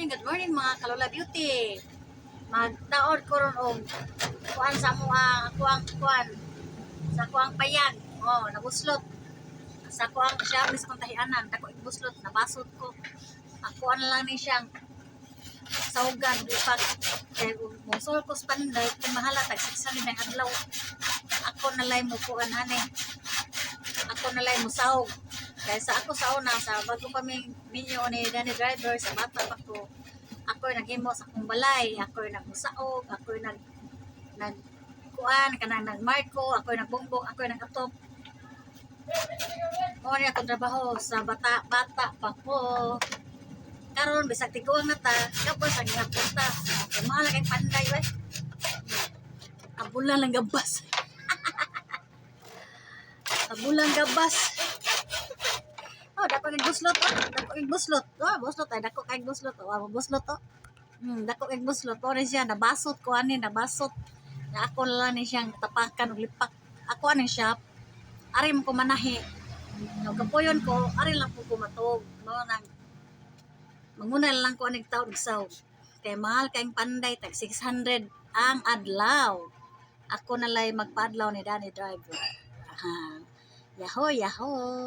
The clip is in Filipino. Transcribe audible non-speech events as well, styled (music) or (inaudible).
morning, good morning mga Kalola Beauty. Magtaod ko ron og kuan sa mo ang kuang kuan sa kuang payag. Oh, nabuslot. Sa kuang siya mis kong tahianan, dako ibuslot nabasot ko. Ako ano lang ni siyang saugan lipat kay musul ko sa panday kung mahala tag 600 ng adlaw. Ako na lay mo kuan ani. Ako na lay mo sahog. Sa ako sa una, sa bago kami ninyo ni Danny Driver, sa bata pa ko, ako naghimo sa akong balay, ako nagmusaog, ako nag nag kuan kanang nagmarko, ako nagbumbong, ako nagatop. Mo ni akong trabaho sa bata bata pa ko. Karon bisag tiguang na ta, kapos ang gapunta. Kumala kay panday we. Abulan lang gabas. (laughs) Abulan gabas. Kay buslot oh. Dako kay buslot. Oh, buslot ay dako kay buslot. Oh, buslot oh. Hmm, dako kay buslot. Oh, ni siya nabasot ko ani nabasot. Na ako lang ni siyang tapakan ug lipak. Ako ani siya. Ari mo ko manahi. No, kapoyon ko, ari lang po kumatog. No, nang manguna lang ko anig taon saw. Kay mahal kayong panday tag 600 ang adlaw. Ako na lay magpadlaw ni Danny Driver. Aha. Yaho, yaho.